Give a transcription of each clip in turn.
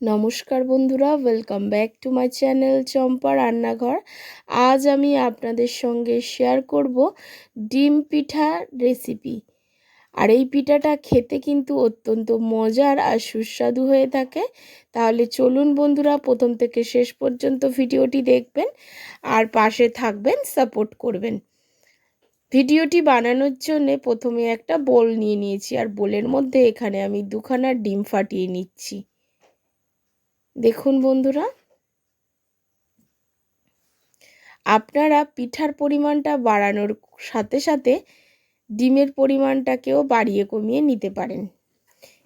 নমস্কার বন্ধুরা welcome back to my channel Champa Rannaghar. আজ আমি আপনাদের সঙ্গে শেয়ার করব ডিম পিঠা রেসিপি আর এই পিঠাটা খেতে কিন্তু অত্যন্ত মজার আর সুস্বাদু হয়ে থাকে। তাহলে চলুন বন্ধুরা, প্রথম থেকে শেষ পর্যন্ত ভিডিওটি দেখবেন আর পাশে থাকবেন সাপোর্ট করবেন। ভিডিওটি বানানোর জন্য প্রথমে একটা বোল নিয়ে নিয়েছি, আর বোলের মধ্যে এখানে আমি দুখানা ডিম ফাটিয়ে নিচ্ছি। দেখুন বন্ধুরা। আপনারা পিঠার পরিমাণটা বাড়ানোর সাথে সাথে ডিমের পরিমাণটাকেও বাড়িয়ে কমিয়ে নিতে পারেন।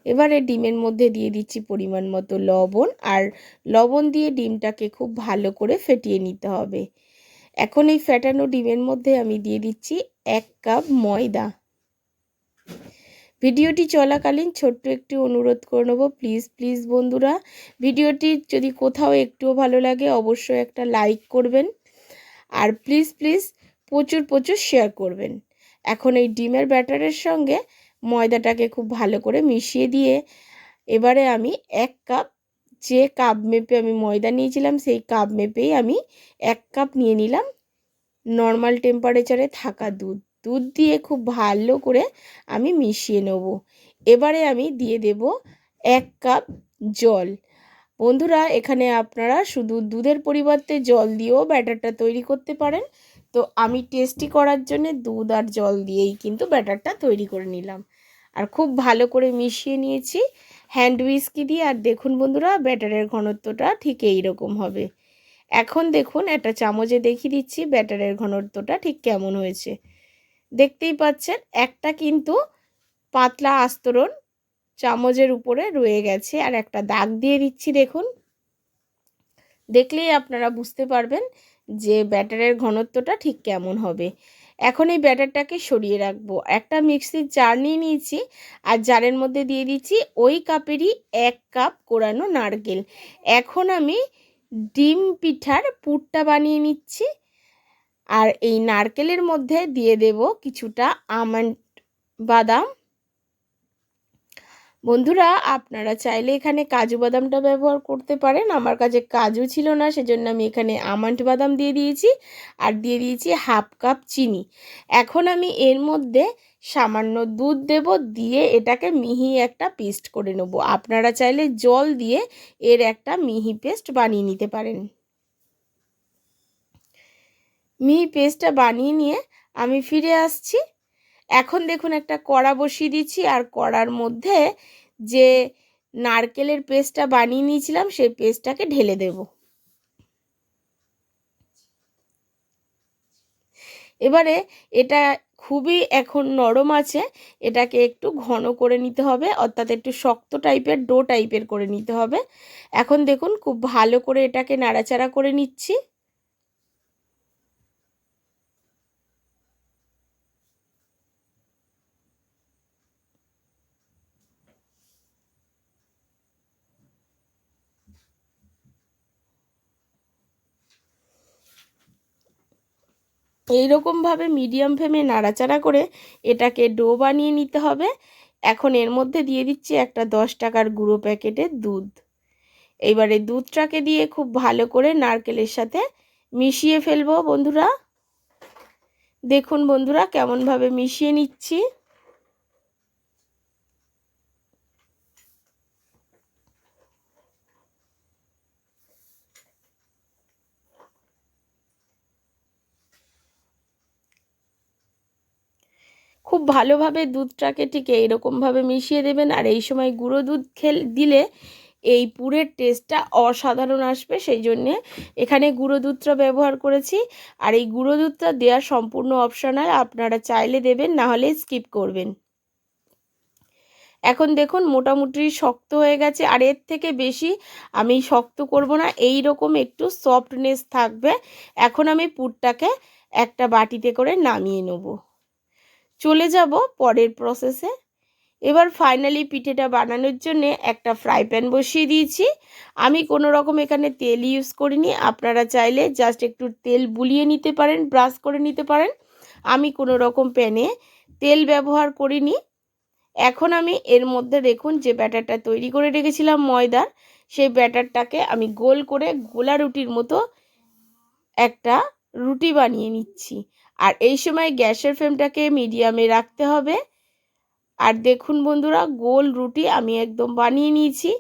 এবারে ডিমের মধ্যে দিয়ে দিচ্ছি পরিমাণ মতো লবণ আর লবণ দিয়ে ডিমটাকে খুব ভালো করে ফেটিয়ে নিতে হবে। এখন এই ফেটানো ডিমের মধ্যে আমি দিয়ে দিচ্ছি এক কাপ ময়দা। ভিডিওটি চলাকালীন ছোট্ট একটি অনুরোধ করে নেব। প্লিজ প্লিজ বন্ধুরা, ভিডিওটি যদি কোথাও একটুও ভালো লাগে, অবশ্যই একটা লাইক করবেন। আর প্লিজ প্লিজ প্রচুর প্রচুর শেয়ার করবেন। এখন এই ডিমের ব্যাটারের সঙ্গে ময়দাটাকে খুব ভালো করে মিশিয়ে দিয়ে এবারে আমি এক কাপ, যে কাপ মেপে আমি ময়দা নিয়েছিলাম, সেই কাপ মেপেই আমি এক কাপ নিয়ে নিলাম। নর্মাল টেম্পারেচারে থাকা দুধ। দুধ দিয়ে খুব ভালো করে আমি মিশিয়ে নেব। এবারে আমি দিয়ে দেব এক কাপ জল। বন্ধুরা, এখানে আপনারা শুধু দুধের পরিবর্তে জল দিয়েও ব্যাটারটা তৈরি করতে পারেন। তো আমি টেস্টি করার জন্য দুধ আর জল দিয়েই কিন্তু ব্যাটারটা তৈরি করে নিলাম। আর খুব ভালো করে মিশিয়ে নিয়েছি। হ্যান্ড উইস্কি দিয়ে। আর দেখুন বন্ধুরা, ব্যাটারের ঘনত্বটা ঠিক এই রকম হবে। এখন দেখুন, একটা চামচে দেখিয়ে দিচ্ছি ব্যাটারের ঘনত্বটা ঠিক কেমন হয়েছে। দেখতেই পাচ্ছেন, একটা কিন্তু পাতলা আস্তরণ চামচের উপরে রয়ে গেছে। আর একটা দাগ দিয়ে দিচ্ছি দেখুন। দেখলেই আপনারা বুঝতে পারবেন যে ব্যাটারের ঘনত্বটা ঠিক কেমন হবে। এখন এই ব্যাটারটাকে সরিয়ে রাখব। একটা মিক্সির জার নিয়ে নিয়েছি আর জারের মধ্যে দিয়ে দিচ্ছি ওই কাপেরই এক কাপ কোরানো নারকেল। এখন আমি ডিম পিঠার পুরটা বানিয়ে নিচ্ছি। আর এই নারকেলের মধ্যে দিয়ে দেব কিছুটা আমন্ড বাদাম। বন্ধুরা, আপনারা চাইলে এখানে কাজু বাদামটা ব্যবহার করতে পারেন। আমার কাছে কাজু ছিল না, সেজন্য আমি এখানে আমন্ড বাদাম দিয়ে দিয়েছি আর দিয়ে দিয়েছি হাফ কাপ চিনি। এখন আমি এর মধ্যে সামান্য দুধ দেব, দিয়ে এটাকে মিহি একটা পেস্ট করে নেব। আপনারা চাইলে জল দিয়ে এর একটা মিহি পেস্ট বানিয়ে নিতে পারেন। মিহি পেস্টটা বানিয়ে নিয়ে আমি ফিরে আসছি। এখন দেখুন একটা কড়া বসিয়ে দিচ্ছি আর কড়ার মধ্যে যে নারকেলের পেস্টটা বানিয়ে নিয়েছিলাম সেই পেস্টটাকে ঢেলে দেব। এবারে এটা খুবই এখন নরম আছে, এটাকে একটু ঘন করে নিতে হবে, অর্থাৎ একটু শক্ত টাইপের, ডো টাইপের করে নিতে হবে। এখন দেখুন খুব ভালো করে এটাকে নাড়াচাড়া করে নিচ্ছি। এইরকমভাবে মিডিয়াম ফ্লেমে নাড়াচাড়া করে এটাকে ডো বানিয়ে নিতে হবে। এখন এর মধ্যে দিয়ে দিচ্ছি একটা দশ টাকার গুঁড়ো প্যাকেটের দুধ। এইবারে দুধটাকে দিয়ে খুব ভালো করে নারকেলের সাথে মিশিয়ে ফেলব বন্ধুরা। দেখুন বন্ধুরা, কেমনভাবে মিশিয়ে নিচ্ছি। খুব ভালোভাবে দুধটাকে ঠিক এইরকমভাবে মিশিয়ে দেবেন। আর এই সময় গুঁড়ো দুধ খেল, দিলে এই পুরের টেস্টটা অসাধারণ আসবে। সেই জন্যে এখানে গুঁড়ো দুধটা ব্যবহার করেছি। আর এই গুঁড়ো দুধটা দেওয়া সম্পূর্ণ অপশনাল আপনারা চাইলে দেবেন, না হলে স্কিপ করবেন। এখন দেখুন মোটামুটি শক্ত হয়ে গেছে। আর এর থেকে বেশি আমি শক্ত করব না এই রকম একটু সফটনেস থাকবে। এখন আমি পুরটাকে একটা বাটিতে করে নামিয়ে নেব। চলে যাব পরের প্রসেসে এবার ফাইনালি পিঠেটা বানানোর জন্য একটা ফ্রাই প্যান বসিয়ে দিয়েছি। আমি কোনো রকম এখানে তেল ইউজ করিনি। আপনারা চাইলে জাস্ট একটু তেল বুলিয়ে নিতে পারেন ব্রাশ করে নিতে পারেন। আমি কোনো রকম প্যানে তেল ব্যবহার করিনি। এখন আমি এর মধ্যে দেখুন যে ব্যাটারটা তৈরি করে রেখেছিলাম ময়দার। সেই ব্যাটারটাকে আমি গোল করে গোলা রুটির মতো একটা রুটি বানিয়ে নিচ্ছি। আর এই সময় গ্যাসের ফ্লেমটাকে মিডিয়ামে রাখতে হবে। আর দেখুন বন্ধুরা, গোল রুটি আমি একদম বানিয়ে নিয়েছি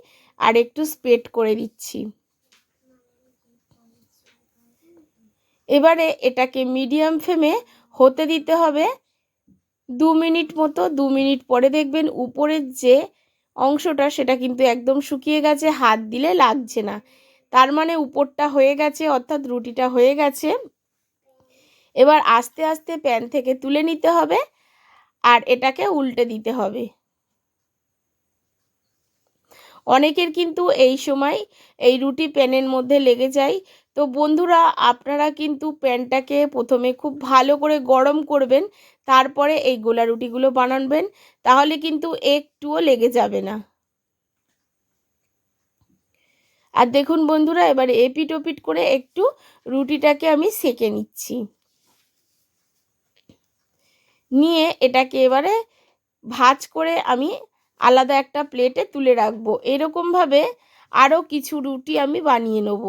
আর একটু স্প্রেড করে দিচ্ছি। এবারে এটাকে মিডিয়াম ফ্লেমে হতে দিতে হবে। দু মিনিট মতো, দু মিনিট পরে দেখবেন উপরের যে অংশটা সেটা কিন্তু একদম শুকিয়ে গেছে, হাত দিলে লাগছে না। তার মানে উপরটা হয়ে গেছে, অর্থাৎ রুটিটা হয়ে গেছে। এবার আস্তে আস্তে প্যান থেকে তুলে নিতে হবে আর এটাকে উল্টে দিতে হবে। অনেকের কিন্তু এই সময় এই রুটি প্যানের মধ্যে লেগে যায়। তো বন্ধুরা, আপনারা কিন্তু প্যানটাকে প্রথমে খুব ভালো করে গরম করবেন, তারপরে এই গোলা রুটিগুলো বানাবেন তাহলে কিন্তু একটুও লেগে যাবে না। আর দেখুন বন্ধুরা, এবারে এপিট ওপিট করে একটু রুটিটাকে আমি সেকে নিচ্ছি। নিয়ে এটাকে এবারে ভাজ করে আমি আলাদা একটা প্লেটে তুলে রাখব। এরকমভাবে আরও কিছু রুটি আমি বানিয়ে নেব।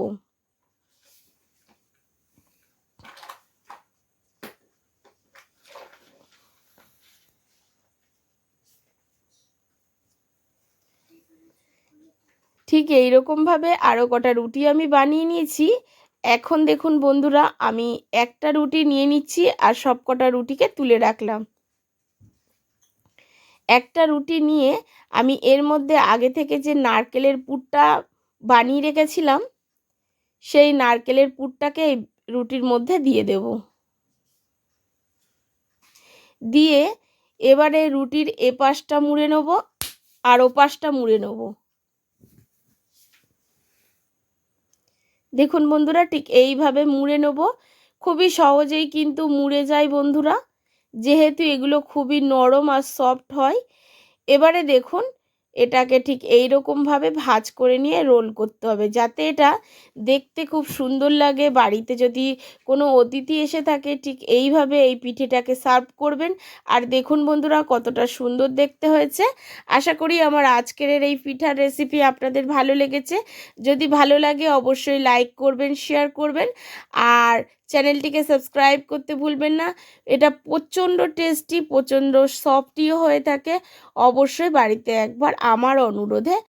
ঠিক এইরকমভাবে আরও কটা রুটি আমি বানিয়ে নিয়েছি। এখন দেখুন বন্ধুরা, আমি একটা রুটি নিয়ে নিচ্ছি আর সব কটা রুটিকে তুলে রাখলাম। একটা রুটি নিয়ে আমি এর মধ্যে আগে থেকে যে নারকেলের পুরটা বানিয়ে রেখেছিলাম, সেই নারকেলের পুরটাকে রুটির মধ্যে দিয়ে দেব। দিয়ে এবারে রুটির এ পাশটা মুড়ে নেব আর ও পাশটা মুড়ে নেব। দেখুন বন্ধুরা, ঠিক এইভাবে মুড়ে নেব। খুবই সহজেই কিন্তু মুড়ে যায় বন্ধুরা। যেহেতু এগুলো খুবই নরম আর সফট হয়। এবারে দেখুন এটাকে ঠিক এই রকমভাবে ভাজ করে নিয়ে রোল করতে হবে। যাতে এটা দেখতে খুব সুন্দর লাগে। বাড়িতে যদি কোনো অতিথি এসে থাকে, ঠিক এইভাবে এই পিঠেটাকে সার্ভ করবেন। আর দেখুন বন্ধুরা, কতটা সুন্দর দেখতে হয়েছে। আশা করি আমার আজকের এই পিঠার রেসিপি আপনাদের ভালো লেগেছে। যদি ভালো লাগে, অবশ্যই লাইক করবেন শেয়ার করবেন। আর চ্যানেলটিকে সাবস্ক্রাইব করতে ভুলবেন না। এটা প্রচণ্ড টেস্টি প্রচণ্ড সফটিও হয়ে থাকে। অবশ্যই বাড়িতে একবার আমার অনুরোধে